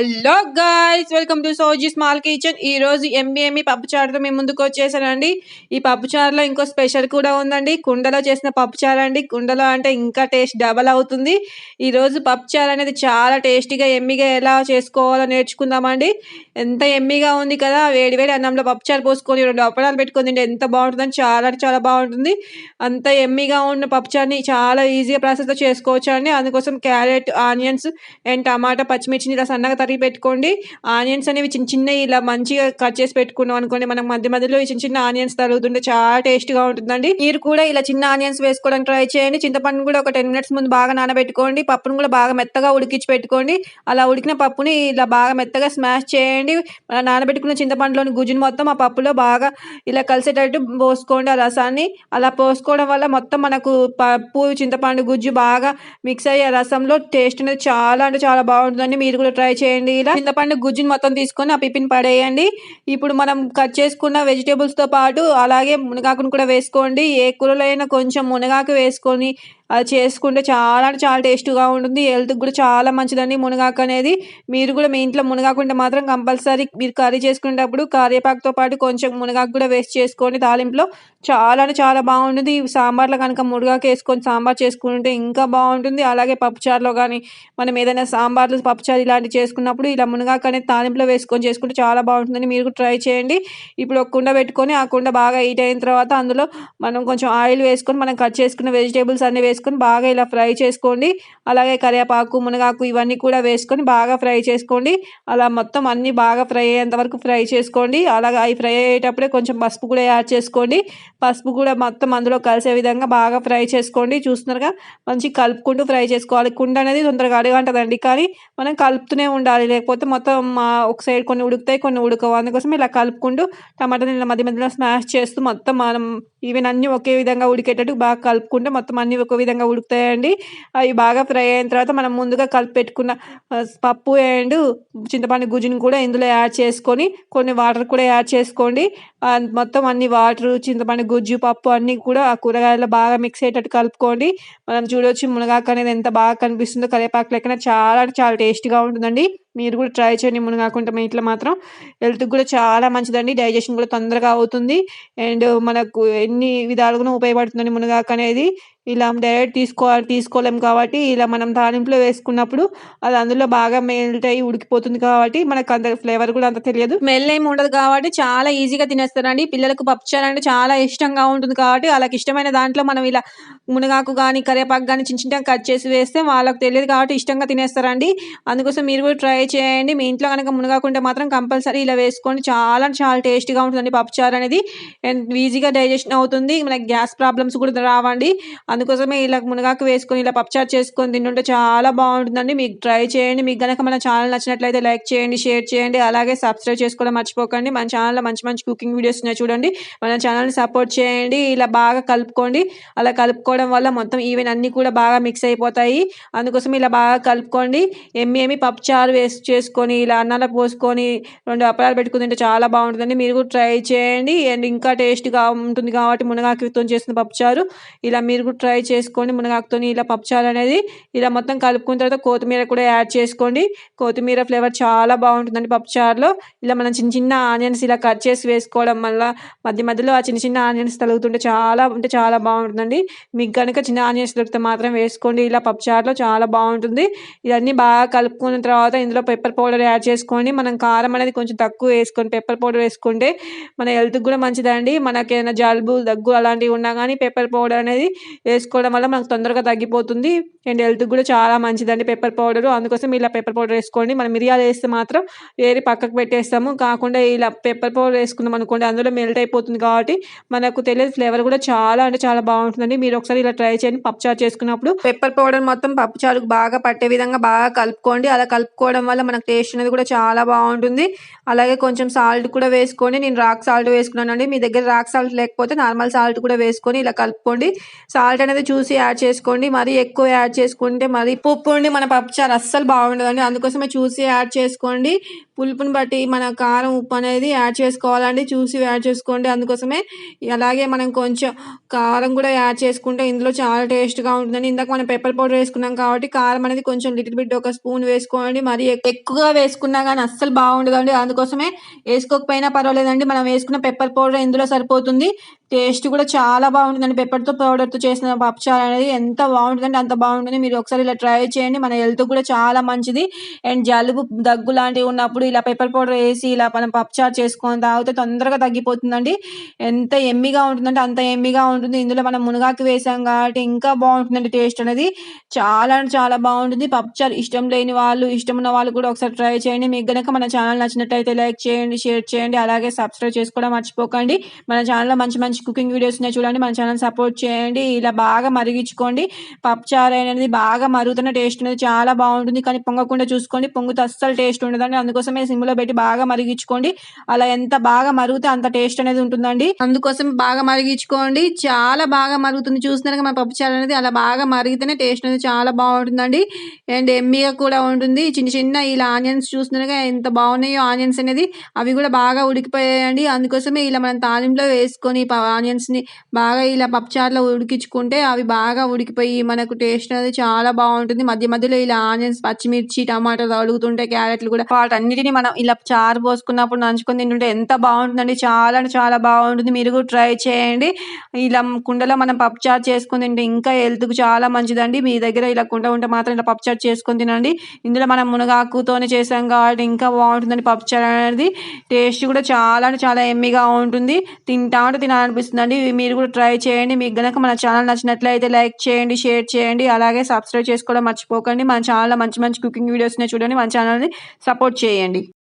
Hello guys welcome to సోజీ small kitchen ఈ రోజు ఎమ్మి ఎమ్మి పప్పు మేము ముందుకు వచ్చేసానండి. ఈ పప్పు చారులో ఇంకో స్పెషల్ కూడా ఉందండి. కుండలో చేసిన పప్పుచారు అండి. కుండలో అంటే ఇంకా టేస్ట్ డబల్ అవుతుంది. ఈ రోజు పప్పు అనేది చాలా టేస్టీగా ఎమ్మిగా ఎలా చేసుకోవాలో నేర్చుకుందామండి. ఎంత ఎమ్మిగా ఉంది కదా వేడి వేడి అన్నంలో పప్పుచారు పోసుకొని రెండు అప్పడాలు పెట్టుకొని తింటే ఎంత బాగుంటుందని చాలా అంటే చాలా బాగుంటుంది. అంత ఎమ్మిగా ఉన్న పప్పుచారుని చాలా ఈజీగా ప్రాసెస్లో చేసుకోవచ్చు అండి అందుకోసం క్యారెట్ ఆనియన్స్ అండ్ టమాటా పచ్చిమిర్చిని ఇలా సన్నగా కర్రీ పెట్టుకోండి. ఆనియన్స్ అనేవి చిన్న చిన్న ఇలా మంచిగా కట్ చేసి పెట్టుకున్నాం అనుకోండి మనం మధ్య మధ్యలో ఈ చిన్న చిన్న ఆనియన్స్ తరుగుతుంటే చాలా టేస్ట్గా ఉంటుందండి. మీరు కూడా ఇలా చిన్న ఆనియన్స్ వేసుకోవడానికి ట్రై చేయండి. చింతపండు కూడా ఒక టెన్ మినిట్స్ ముందు బాగా నానబెట్టుకోండి. పప్పును కూడా బాగా మెత్తగా ఉడికించి పెట్టుకోండి. అలా ఉడికిన పప్పుని ఇలా బాగా మెత్తగా స్మాష్ చేయండి. నానబెట్టుకున్న చింతపండులోని గుజ్జుని మొత్తం ఆ పప్పులో బాగా ఇలా కలిసేటట్టు పోసుకోండి ఆ రసాన్ని. అలా పోసుకోవడం వల్ల మొత్తం మనకు పప్పు చింతపండు గుజ్జు బాగా మిక్స్ అయ్యే రసంలో టేస్ట్ అనేది చాలా అంటే చాలా బాగుంటుందండి. మీరు కూడా ట్రై చేయండి. ఇలా చింతపండు గుజ్జుని మొత్తం తీసుకొని ఆ పిప్పిని పడేయండి. ఇప్పుడు మనం కట్ చేసుకున్న వెజిటేబుల్స్తో తో పాటు అలాగే మునగాకును కూడా వేసుకోండి. ఏ కూరలో అయినా కొంచెం మునగాకు వేసుకొని అది చేసుకుంటే చాలా అంటే చాలా టేస్ట్గా ఉంటుంది. హెల్త్కి కూడా చాలా మంచిదండి మునగాకు అనేది. మీరు కూడా మీ ఇంట్లో మునగాకు ఉంటే మాత్రం కంపల్సరీ మీరు కర్రీ చేసుకునేటప్పుడు కరివేపాకుతో పాటు కొంచెం మునగాకు కూడా వేస్ట్ చేసుకోండి తాలింపులో. చాలా అంటే చాలా బాగుంటుంది. సాంబార్లో కనుక మునగాకు వేసుకొని సాంబార్ చేసుకుంటే ఇంకా బాగుంటుంది. అలాగే పప్పుచారులో కానీ మనం ఏదైనా సాంబార్లు పప్పుచారు ఇలాంటివి చేసుకున్నప్పుడు ఇలా మునగాకు అనేది తాలింపులో వేసుకొని చేసుకుంటే చాలా బాగుంటుందని మీరు కూడా ట్రై చేయండి. ఇప్పుడు ఒక కుండ పెట్టుకొని ఆ కుండ బాగా హీట్ అయిన తర్వాత అందులో మనం కొంచెం ఆయిల్ వేసుకొని మనం కట్ చేసుకున్న వెజిటేబుల్స్ అన్నీ వేసుకొని వేసుకొని బాగా ఇలా ఫ్రై చేసుకోండి. అలాగే కరివేపాకు మునగాకు ఇవన్నీ కూడా వేసుకొని బాగా ఫ్రై చేసుకోండి. అలా మొత్తం అన్నీ బాగా ఫ్రై అయ్యేంత వరకు ఫ్రై చేసుకోండి. అలాగే అవి ఫ్రై అయ్యేటప్పుడే కొంచెం పసుపు కూడా యాడ్ చేసుకోండి. పసుపు కూడా మొత్తం అందులో కలిసే విధంగా బాగా ఫ్రై చేసుకోండి. చూస్తున్నారుగా? మంచి కలుపుకుంటూ ఫ్రై చేసుకోవాలి. కుండ అనేది తొందరగా అడగంటదండి. కానీ మనం కలుపుతూనే ఉండాలి. లేకపోతే మొత్తం ఒక సైడ్ కొన్ని ఉడుకుతాయి కొన్ని ఉడకవు. అందుకోసం ఇలా కలుపుకుంటూ టమాటాని ఇలా మధ్య మధ్యలో స్మాష్ చేస్తూ మొత్తం మనం ఈవెన్ అన్నీ ఒకే విధంగా ఉడికేటట్టు బాగా కలుపుకుంటే మొత్తం అన్నీ ఒక విధంగా ఉడుకుతాయండి. అవి బాగా ఫ్రై అయిన తర్వాత మనం ముందుగా కలిపి పెట్టుకున్న పప్పు అండ్ చింతపండు గుజ్జుని కూడా ఇందులో యాడ్ చేసుకొని కొన్ని వాటర్ కూడా యాడ్ చేసుకోండి. మొత్తం అన్ని వాటర్ చింతపండు గుజ్జు పప్పు అన్నీ కూడా ఆ కూరగాయల్లో బాగా మిక్స్ అయ్యేటట్టు కలుపుకోండి. మనం చూడొచ్చు మునగాకు అనేది ఎంత బాగా కనిపిస్తుందో. కరివేపాకు లెక్కన చాలా అంటే చాలా టేస్ట్గా ఉంటుందండి. మీరు కూడా ట్రై చేయండి మునగాకుంటే మీ ఇంట్లో మాత్రం. హెల్త్కి కూడా చాలా మంచిదండి. డైజెషన్ కూడా తొందరగా అవుతుంది. అండ్ మనకు ఎన్ని విధాలుగా ఉపయోగపడుతుందండి మునగాకు అనేది. ఇలా డైరెక్ట్ తీసుకోవాలి తీసుకోలేం కాబట్టి ఇలా మనం తాలింపులో వేసుకున్నప్పుడు అది అందులో బాగా మెల్ట్ అయ్యి ఉడికిపోతుంది కాబట్టి మనకు అంత ఫ్లేవర్ కూడా అంత తెలియదు. స్మెల్ ఏమి ఉండదు కాబట్టి చాలా ఈజీగా తినేస్తారండి. పిల్లలకు పప్పుచారు అంటే చాలా ఇష్టంగా ఉంటుంది కాబట్టి వాళ్ళకి ఇష్టమైన దాంట్లో మనం ఇలా మునగాకు కానీ కరివేపాకు కానీ చిన్న చిన్నగా కట్ చేసి వేస్తే వాళ్ళకి తెలియదు కాబట్టి ఇష్టంగా తినేస్తారండి. అందుకోసం మీరు కూడా ట్రై చేయండి. మీ ఇంట్లో కనుక మునగాకుంటే మాత్రం కంపల్సరీ ఇలా వేసుకోండి. చాలా చాలా టేస్టీగా ఉంటుందండి పప్పుచారు అనేది. అండ్ ఈజీగా డైజెషన్ అవుతుంది. మనకి గ్యాస్ ప్రాబ్లమ్స్ కూడా రావండి. అందుకోసమే ఇలా మునగాకు వేసుకొని ఇలా పప్చార్ చేసుకొని తింటుంటే చాలా బాగుంటుందండి. మీకు ట్రై చేయండి. మీకు కనుక మన ఛానల్ నచ్చినట్లయితే లైక్ చేయండి షేర్ చేయండి. అలాగే సబ్స్క్రైబ్ చేసుకోవడం మర్చిపోకండి. మన ఛానల్లో మంచి మంచి కుకింగ్ వీడియోస్ ఉన్నాయి చూడండి. మన ఛానల్ని సపోర్ట్ చేయండి. ఇలా బాగా కలుపుకోండి. అలా కలుపుకోవడం వల్ల మొత్తం ఈవెన్ అన్నీ కూడా బాగా మిక్స్ అయిపోతాయి. అందుకోసం ఇలా బాగా కలుపుకోండి. ఎమ్మి పప్పుచారు వేసి చేసుకొని ఇలా అన్నాల పోసుకొని రెండు అప్పడాలు పెట్టుకుని తింటే చాలా బాగుంటుందండి. మీరు కూడా ట్రై చేయండి. అండ్ ఇంకా టేస్ట్గా ఉంటుంది కాబట్టి మునగాకుతో చేసిన పప్పుచారు. ఇలా మీరు కూడా ట్రై చేసుకోండి మునగాకుతో ఇలా పప్పుచారు అనేది ఇలా మొత్తం కలుపుకున్న తర్వాత కొత్తిమీర కూడా యాడ్ చేసుకోండి. కొత్తిమీర ఫ్లేవర్ చాలా బాగుంటుందండి పప్పుచారులో ఇలా మనం చిన్న చిన్న ఆనియన్స్ ఇలా కట్ చేసి వేసుకోవడం వల్ల మధ్య మధ్యలో ఆ చిన్న చిన్న ఆనియన్స్ తలుగుతుంటే చాలా అంటే చాలా బాగుంటుందండి. మీకు కనుక చిన్న ఆనియన్స్ దొరికితే మాత్రం వేసుకోండి. ఇలా పప్పుచారులో చాలా బాగుంటుంది. ఇవన్నీ బాగా కలుపుకున్న తర్వాత ఇందులో పెప్పర్ పౌడర్ యాడ్ చేసుకోండి. మనం కారం అనేది కొంచెం తక్కువ వేసుకొని పెప్పర్ పౌడర్ వేసుకుంటే మన హెల్త్కి కూడా మంచిదండి. మనకి ఏదైనా జలుబు దగ్గు అలాంటివి ఉన్నా కానీ పెప్పర్ పౌడర్ అనేది వేసుకోవడం వల్ల మనకు తొందరగా తగ్గిపోతుంది. అండ్ హెల్త్కి కూడా చాలా మంచిదండి పెప్పర్ పౌడర్. అందుకోసం ఇలా పెప్పర్ పౌడర్ వేసుకోండి. మనం మిరియాలు వేస్తే మాత్రం వేరే పక్కకు పెట్టేస్తాము. కాకుండా ఇలా పెప్పర్ పౌడర్ వేసుకున్నాం అనుకోండి అందులో మెల్ట్ అయిపోతుంది కాబట్టి మనకు తెలియదు ఫ్లేవర్ కూడా చాలా అంటే చాలా బాగుంటుందండి. మీరు ఒకసారి ఇలా ట్రై చేయండి. పప్పు చారు చేసుకున్నప్పుడు పెప్పర్ పౌడర్ మొత్తం పప్పు చారుకు బాగా పట్టే విధంగా బాగా కలుపుకోండి. అలా కలుపుకోవడం వల్ల మనకు టేస్ట్ అనేది కూడా చాలా బాగుంటుంది. అలాగే కొంచెం సాల్ట్ కూడా వేసుకోండి. నేను రాక్ సాల్ట్ వేసుకున్నానండి. మీ దగ్గర రాక్ సాల్ట్ లేకపోతే నార్మల్ సాల్ట్ కూడా వేసుకొని ఇలా కలుపుకోండి. సాల్ట్ సాల్ట్ అనేది చూసి యాడ్ చేసుకోండి. మరీ ఎక్కువ యాడ్ చేసుకుంటే మరీ పప్పు ఉండి మన పప్పుచారు అస్సలు బాగుండదండి. అందుకోసమే చూసి యాడ్ చేసుకోండి. పులుపుని బట్టి మన కారం ఉప్పు అనేది యాడ్ చేసుకోవాలండి. చూసి యాడ్ చేసుకోండి. అందుకోసమే అలాగే మనం కొంచెం కారం కూడా యాడ్ చేసుకుంటే ఇందులో చాలా టేస్ట్గా ఉంటుందండి. ఇందాక మనం పెప్పర్ పౌడర్ వేసుకున్నాం కాబట్టి కారం అనేది కొంచెం లిటిల్ బిట్ ఒక స్పూన్ వేసుకోండి. మరి ఎక్కువగా వేసుకున్నా కానీ అస్సలు బాగుండదండి. అందుకోసమే వేసుకోకపోయినా పర్వాలేదండి. మనం వేసుకున్న పెప్పర్ పౌడర్ ఇందులో సరిపోతుంది. టేస్ట్ కూడా చాలా బాగుంటుందండి. పెప్పర్తో పౌడర్తో చేసిన పప్పుచారు అనేది ఎంత బాగుంటుందంటే అంత బాగుంటుంది మీరు ఒకసారి ఇలా ట్రై చేయండి. మన హెల్త్ కూడా చాలా మంచిది. అండ్ జలుబు దగ్గు లాంటివి ఉన్నప్పుడు ఇలా పెప్పర్ పౌడర్ వేసి ఇలా మనం పప్చార్ చేసుకొని తాగితే తొందరగా తగ్గిపోతుందండి. ఎంత ఎమ్మిగా ఉంటుందంటే అంత ఎమ్మిగా ఉంటుంది. ఇందులో మనం మునగాకు వేసాం కాబట్టి ఇంకా బాగుంటుందండి టేస్ట్ అనేది. చాలా అంటే చాలా బాగుంటుంది. పప్చార్ ఇష్టం లేని వాళ్ళు ఇష్టం ఉన్న వాళ్ళు కూడా ఒకసారి ట్రై చేయండి. మీకు కనుక మన ఛానల్ నచ్చినట్టయితే లైక్ చేయండి షేర్ చేయండి. అలాగే సబ్స్క్రైబ్ చేసుకోవడం మర్చిపోకండి. మన ఛానల్లో మంచి మంచి కుకింగ్ వీడియోస్ ఉన్నాయి చూడండి. మన ఛానల్ సపోర్ట్ చేయండి. ఇలా బాగా మరిగించుకోండి. పప్చార్ అనేది బాగా మరుగుతున్న టేస్ట్ అనేది చాలా బాగుంటుంది. కానీ పొంగకుండా చూసుకోండి. పొంగుతే అస్సలు టేస్ట్ ఉండదండి. అందుకోసమే సిమ్లో పెట్టి బాగా మరిగించుకోండి. అలా ఎంత బాగా మరుగుతే అంత టేస్ట్ అనేది ఉంటుందండి. అందుకోసం బాగా మరిగించుకోండి. చాలా బాగా మరుగుతుంది. చూస్తున్నారుగా మన పప్పుచారు అనేది. అలా బాగా మరిగితేనే టేస్ట్ అనేది చాలా బాగుంటుందండి. అండ్ ఎమ్మీగా కూడా ఉంటుంది. చిన్న చిన్న ఇలా ఆనియన్స్ చూస్తున్నారుగా ఎంత బాగున్నాయో ఆనియన్స్ అనేది. అవి కూడా బాగా ఉడికిపోయాయండి. అందుకోసమే ఇలా మనం తాలింపులో వేసుకొని ఆనియన్స్ని బాగా ఇలా పప్పుచారులో ఉడికించుకుంటే అవి బాగా ఉడికిపోయి మనకు టేస్ట్ అనేది చాలా బాగుంటుంది. మధ్య మధ్యలో ఇలా ఆనియన్స్ పచ్చిమిర్చి టమాటాలు అడుగుతుంటే క్యారెట్లు కూడా వీటిని మనం ఇలా చారు పోసుకున్నప్పుడు నంచుకొని తింటుంటే ఎంత బాగుంటుందండి. చాలా అంటే చాలా బాగుంటుంది. మీరు కూడా ట్రై చేయండి. ఇలా కుండలో మనం పప్పుచారు చేసుకుని తింటే ఇంకా హెల్త్కి చాలా మంచిదండి. మీ దగ్గర ఇలా కుండ ఉంటే మాత్రం ఇలా పప్పుచారు చేసుకొని తినండి. ఇందులో మనం మునగాకుతోనే చేసాం కాబట్టి ఇంకా బాగుంటుందండి పప్పుచారు అనేది. టేస్ట్ కూడా చాలా అంటే చాలా ఎమ్మిగా ఉంటుంది. తింటా ఉంటే తినాలనిపిస్తుందండి. మీరు కూడా ట్రై చేయండి. మీకు గనక మన ఛానల్ నచ్చినట్లయితే లైక్ చేయండి షేర్ చేయండి. అలాగే సబ్స్క్రైబ్ చేసుకోవడం మర్చిపోకండి. మన ఛానల్లో మంచి మంచి కుకింగ్ వీడియోస్ని చూడండి. మన ఛానల్ని సపోర్ట్ చేయండి. చేయండి